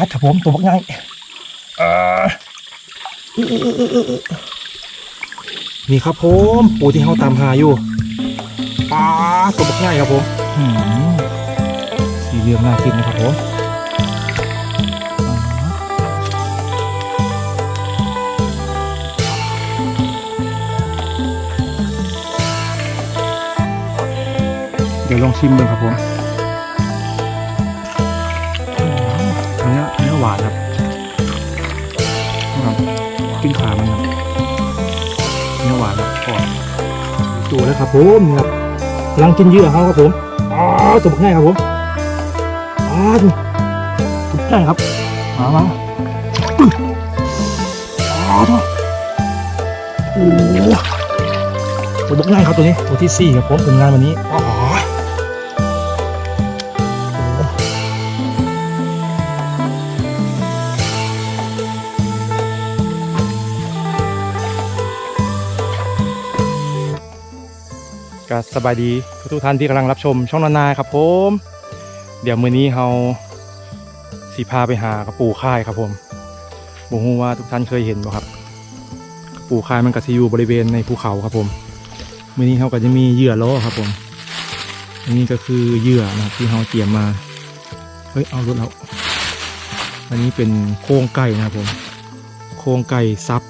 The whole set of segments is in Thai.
อ่าครับผมตัวบักง่ายอ่านี่ครับผมปูที่เขาตามหาอยู่ปลาตัวบักง่ายครับผมหืมสีเหลืองน่ากินนะครับผมเดี๋ยวลองชิมดูครับผม ตัวแล้วครับผมนะครับกำลังกินเยื่อเขาครับผมอ๋อตบง่ายครับผมอ๋อตบง่ายครับมามาอ๋อโอ้ตัวบกง่ายครับตัวนี้ตัวที่สี่ครับผมผลงานวันนี้อ๋อ บายดีทุกท่านที่กำลังรับชมช่องนานาครับผม เดี๋ยวมื้อนี้เราสีพาไปหากระปูค่ายครับผมบ่ฮู้ว่าทุกท่านเคยเห็นบ่ครับ กระปูค่ายมันก็สิอยู่บริเวณในภูเขาครับผมมื้อนี้เราก็จะมีเหยื่อล้อครับผม อันนี้ก็คือเหยื่อนะครับที่เราเตรียมมา เฮ้ยเอารถแล้วอันนี้เป็นโครงไก่นะครับผม โครงไก่ซับ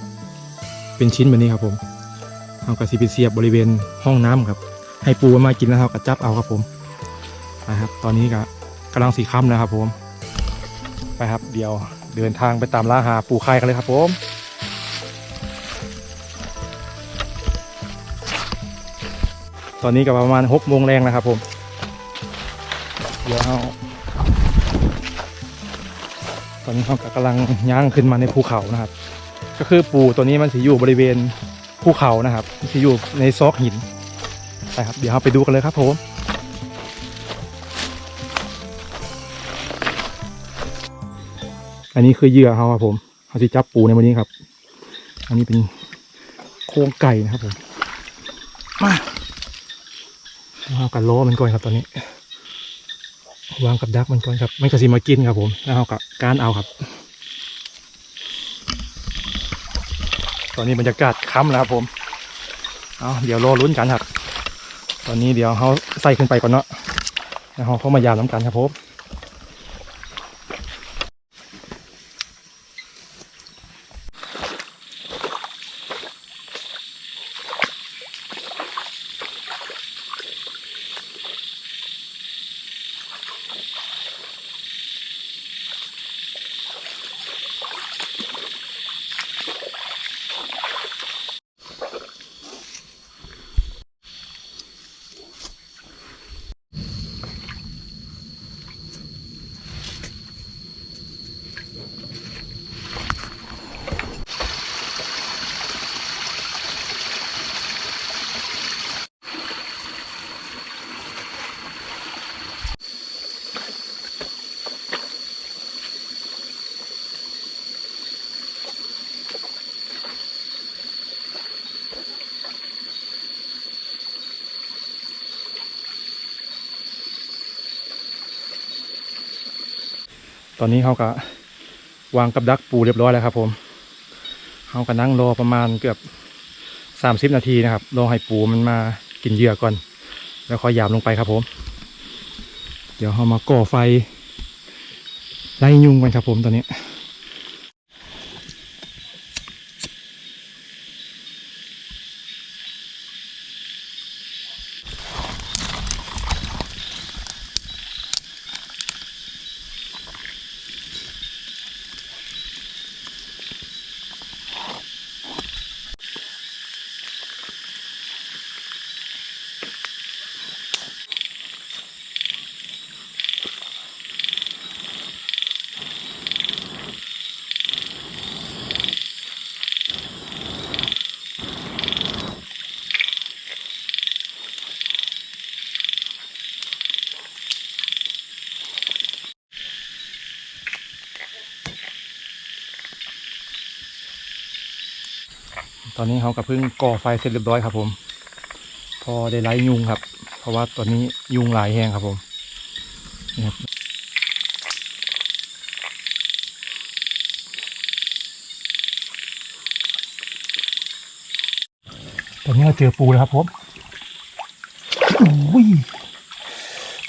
เป็นชิ้นแบบนี้ครับผมเอากระสีไปเสียบบริเวณห้องน้ำครับ ให้ปูมันมากินแล้วเราก็จับเอาครับผมไปครับ ตอนนี้ก็กำลังสีค่ำแล้วครับผม ไปครับ เดี๋ยวเดินทางไปตามล่าหาปูไข่กันเลยครับผมตอนนี้ก็ประมาณหกโมงแรงนะครับผม เดี๋ยวเราตอนนี้เขากำลังย่างขึ้นมาในภูเขานะครับ ก็คือปูตัวนี้มันสิอยู่บริเวณภูเขานะครับที่อยู่ในซอกหิน ไปครับ เดี๋ยวเราไปดูกันเลยครับผมอันนี้คือเหยื่อเขาครับผมเขาจะจับปูในวันนี้ครับ อันนี้เป็นโครงไก่นะครับผมมาเอากับล้อมันก่อนครับตอนนี้ วางกับดักมันก่อนครับไม่กระสีมากินครับผมแล้วเอากับการเอาครับ ตอนนี้บรรยากาศค่ำแล้วครับผมเอาเดี๋ยวรอลุ้นกันครับ ตอนนี้เดี๋ยวเขาใส่ขึ้นไปก่อนเนาะแล้วเขาเข้ามายามน้ำกันครับผม ตอนนี้เขาก็วางกับดักปูเรียบร้อยแล้วครับ ผมเขาก็นั่งรอประมาณเกือบสามสิบนาทีนะครับ รอให้ปูมันมากินเหยื่อก่อน แล้วค่อยยามลงไปครับผม เดี๋ยวเขามาก่อไฟไล่ยุงกันครับผมตอนนี้ อนนี้เขากับพึ่งก่อไฟเสร็จเรียบร้อยครับผม พอได้ไล่ยุงครับ เพราะว่าตอนนี้ยุงหลายแห้งครับผมตอนนี้เราเจอปูแล้วครับผมอุ้ย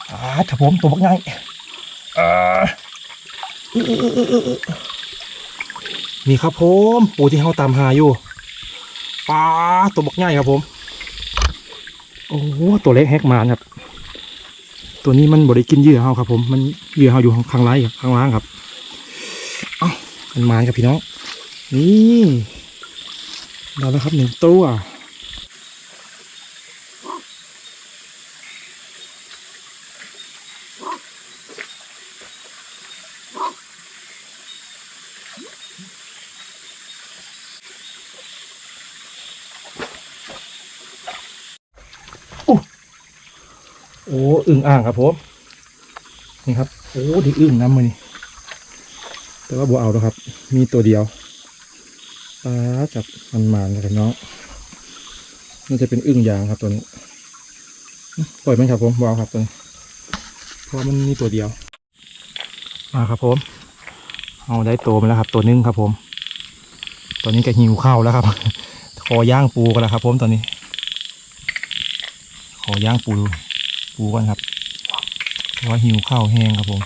อ่าครับผมตัวบักง่ายอ่านี่ครับผมปูที่เขาตามหาอยู่ ปลาตัวบักใหญ่ครับผม โอ้โหตัวเล็กแฮกมานครับ ตัวนี้มันบริกินเยื่อเฮาครับ ผม มันเยื่อเฮาอยู่ข้างล่างครับข้างล่างครับ เอ้ามันมานครับพี่น้อง นี่ได้แล้วครับหนึ่งตัว โอึ่งอ่างครับผมนี่ครับโอ้ดีอึ่งน้ำมือนี่แต่ว่าบัวเอาแล้วครับ มีตัวเดียวปลาจับมันมานๆกันเนาะน่าจะเป็นอึ่งยางครับตัวนี้ปล่อยมันครับผมบัวเอาครับตัวนี้เพราะมันมีตัวเดียว มาครับผม เอาได้ตัวมาแล้วครับ ตัวหนึงครับผม ตอนนี้ก็หิวข้าวแล้วครับขอย่างปูกันแล้วครับ ผมตอนนี้ ขอย่างปู ปูก่อนครับเพราะว่าหิวข้าวแห้งครับผม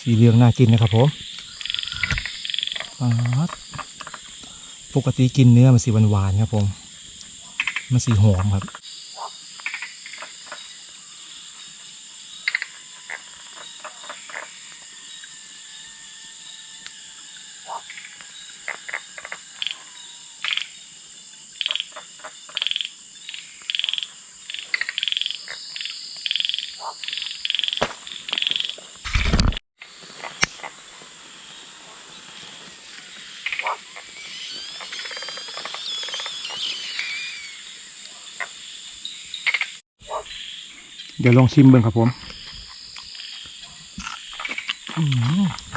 สีเหลืองน่ากินนะครับผมป๊าดปกติกินเนื้อมันสีหวานๆครับผม มันสีหอมครับ เดี๋ยวลองชิมเบิ่งครับผม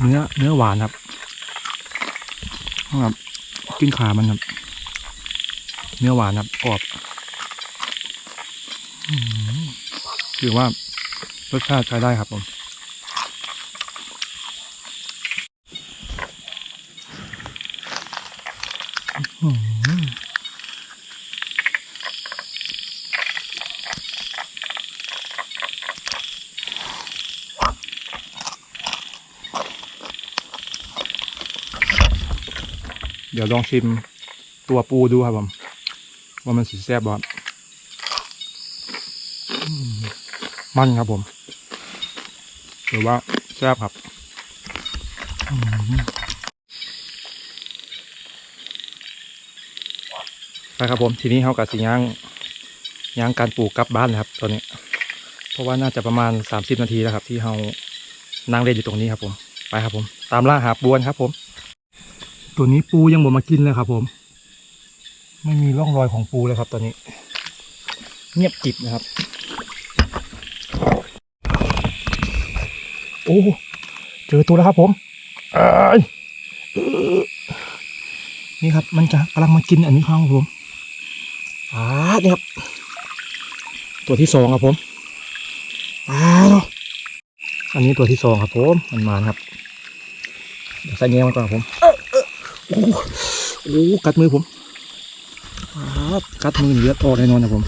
เนื้อเนื้อหวานครับครับกินขามันครับ เนื้อหวานครับกรอบถือว่ารสชาติใช้ได้ครับผม เดี๋ยวลองชิมตัวปูดูครับผมว่ามันสีแซ่บบ่มันครับผมหรือว่าแซ่บครับไปครับผมทีนี้เขากับสีย่างย่างการปลูกกลับบ้านนะครับตอนนี้ เพราะว่าน่าจะประมาณ 30 นาทีแล้วครับ ที่เขานั่งเล่นอยู่ตรงนี้ครับผม ไปครับผม ตามล่าหาบวนครับผม ตัวนี้ปูยังบ่มากินเลยครับ ผม ไม่มีร่องรอยของปูเลยครับตอนนี้ เงียบกิบนะครับ โอ้เจอตัวแล้วครับ ผมเอ้ยนี่ครับ มันจะกำลังมากินอันนี้ครับผมอ่านี่ครับตัวที่สองครับผมอ่าอันนี้ตัวที่สองครับผม มันมาครับ เดี๋ยวใส่เงี้ยมันก่อนครับผม โอ้โหโอ้โหกัดมือผมครับกัดมือเลือดออกแน่นอนนะผม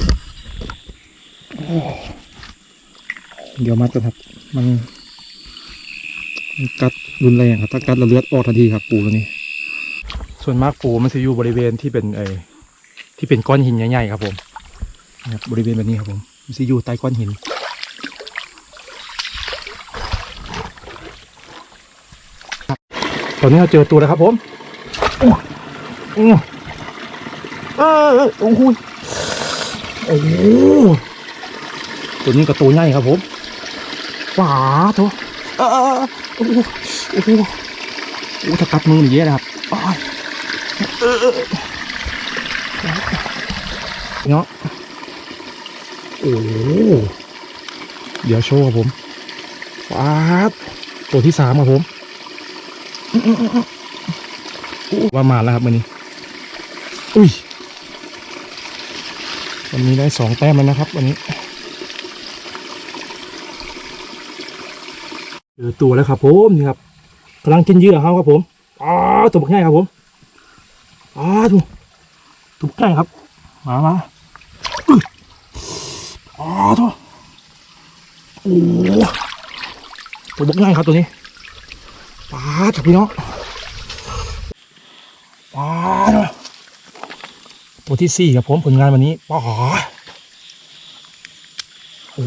เดี๋ยวมัดกันครับ มันมันกัดรุนแรงครับ ถ้ากัดแล้วเลือดออกทันทีครับปูตัวนี้ ส่วนมากปูมันจะอยู่บริเวณที่เป็นไอที่เป็นก้อนหินใหญ่ๆครับผมบริเวณแบบนี้ครับผมมันจะอยู่ใต้ก้อนหินตอนนี้เราเจอตัวแล้วครับผม อ้โอ้เออโอ้โหโอ้โหตัวนี้ก็ตัวใหญ่ครับผมว้าโถเออโอ้โหโอ้โหโอ้ถ้ากัดมือนี่เยอะนะครับเออเออเนาะโอ้โหเดี๋ยวโชว์ครับผมว้าดตัวที่สามครับผม ว่ามาแล้วครับวันนี้ อุ้ย วันนี้ได้สองแต้มแล้วนะครับ วันนี้เจอตัวแล้วครับผมนี่ครับกำลังกินเยื่อเขาครับผมอ๋อตัวบกง่ายครับผมอ๋อถูกตัวบักง่ายครับ มามาอ๋อถูกโอ้ตัวบกง่ายครับตัวนี้ป้าดครับพี่น้อง ป้าตัวที่สี่ครับผมผลงานวันนี้ป๋อโอ้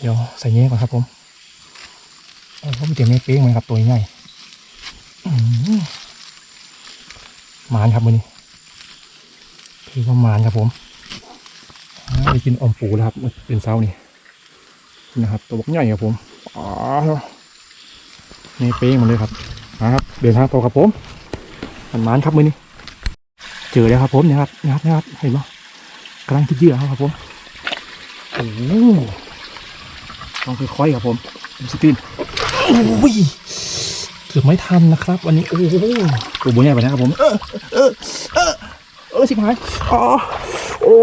เดี๋ยวใส่เงี้ยก่อนครับผมโอ้ผมเตรียมเงี้ยเป้งมันครับตัวใหญ่หมานครับวันนี้คือว่าหมานครับผมได้กินอมปูแล้วครับเป็นเช้านี่นะครับตัวบกใหญ่ครับผมอ๋อนี่เป้งมันเลยครับนะครับเดินทางต่อครับผม มันหมานครับมือนี้เจอแล้วครับผมนะครับนะครับนะครับเห็นไหมกำลังคิดเยื่อครับผมโอ้โหต้องค่อยๆครับผมดูสตีนโอ้ยเกือบไม่ทันนะครับวันนี้โอ้โหตัวบุญใหญ่ไปนะครับผมเออเออเออเออสิบหายอ๋อโอ้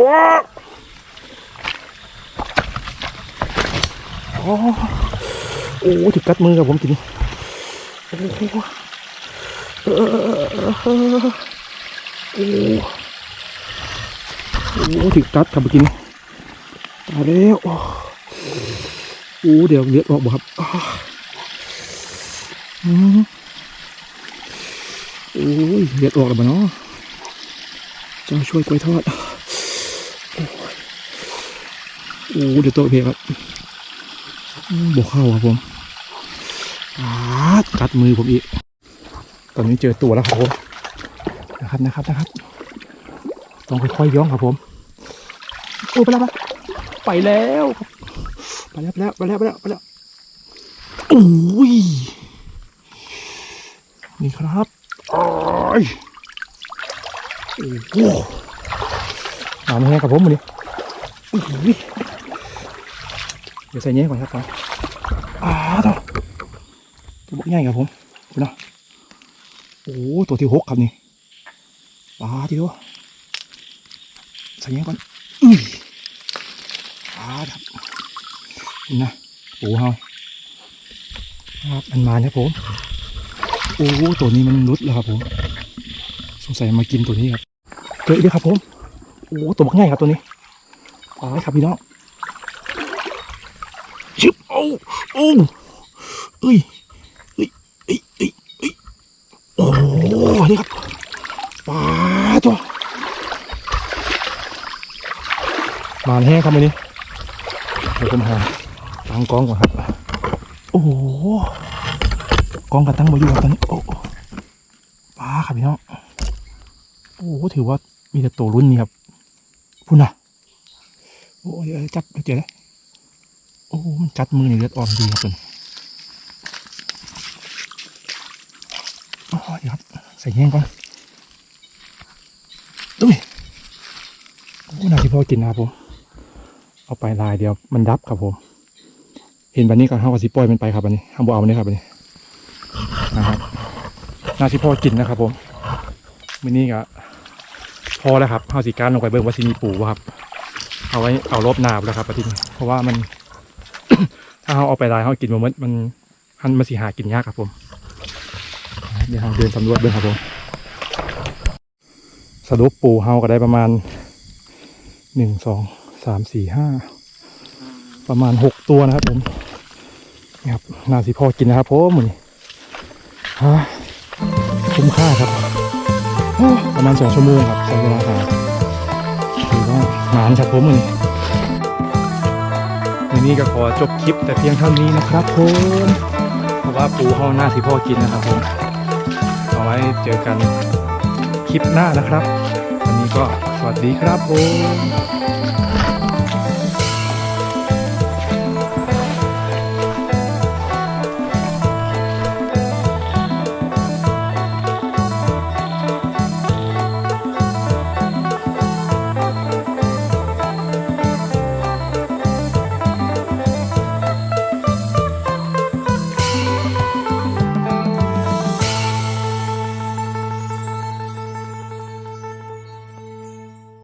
โอ้โอ้ถึงกัดมือครับผมทีนี้โอ้โห โอ้โหถึงกัดครับเมื่อกี้นี้ตายแล้วโอ้โอ้เดี๋ยวเลือดออกบ่ครับอ้าอืมโอ้ยเลือดออกแล้วบ่เนาะเจ้าช่วยกล้วยทอดโอ้โอ้เดี๋ยวโตะเพลครับอืมบกเข้าครับผมอาดกัดมือผมอีก ตอนนี้เจอตัวแล้วครับผมนะครับนะครับนะครับต้องค่อยๆย่องครับผมโอ้ไปแล้วไปแล้วไปแล้วไปแล้วไปแล้วไปแล้วไปแล้วโอ้ยนี่ครับโอ้ยโอ้โหหนามแห้งกับผมมาดิอุ้เดี๋ยวใส่เงี้ยก่อนครับก่อนอ้าวตัวตัวบกใหญ่ครับผมดูนะ โอ้ตัวที่หกครับนี่ปลาทีเดียวใส่ยังก่อนอุ้ยปลาครับนี่นะปูเฮาครับมันมาเนี่ยผมโอ้ตัวนี้มันรุดแล้วครับผมสงสัยมากินตัวนี้ครับเจออีกแล้วครับผมโอ้ตัวบักง่ายครับตัวนี้ปลาครับพี่น้องชิบโอ้โอ้เอ้ย นี่ครับปลาตัวมานแห้งครับวันนี้เดี๋ยวผมหาตั้งกล้องก่อนครับ โอ้โหกล้องกับตั้งมาอยู่ครับตอนนี้โอ้ปลาครับพี่น้องโอ้ถือว่ามีแต่ตัวรุ่นนี้ครับพุ่นนะโอ้ยจับเจอแล้วโอ้มันจัดมือในเลือดออกดีครับเพื่อนโอ้ยเดี๋ยวครับ ใส่แห้งก่อนดุยโอ้นาที่พ่อกินนะครับผมเอาไปลายเดียวมันดับครับผม เห็นแบบนี้ก็ห้ากับสิปล่อยมันไปครับอันนี้ห้ามบเอามันนี้ครับอันนี้นะครับน่าที่พ่อกินนะครับผมมื้อนี้ก็พอแล้วครับห้าสีการลงไปเบิ่งว่าสิมีปู่ครับ เอาไว้เอารอบนาบแล้วครับอาทิตย์นี้เพราะว่ามัน ถ้าเราเอาไปลายเรากินมันมันมันมันสิหากินยากครับผม เดี๋ยวเราเดินสำรวจเบิ่งครับผมสรุปปูเฮาก็ได้ประมาณหนึ่งสองสามสี่ห้าประมาณหกตัวนะครับผมนี่ครับนาสิพอกินนะครับผมมือนี้ฮ่าคุ้มค่าครับประมาณสองชั่วโมงครับใช้เวลาหาถือว่านานครับผมมือนี้วันนี้ก็ขอจบคลิปแต่เพียงเท่านี้นะครับผมเพราะว่าปูเฮาหน้าสิพอกินนะครับผม เจอกันคลิปหน้านะครับ วันนี้ก็สวัสดีครับผม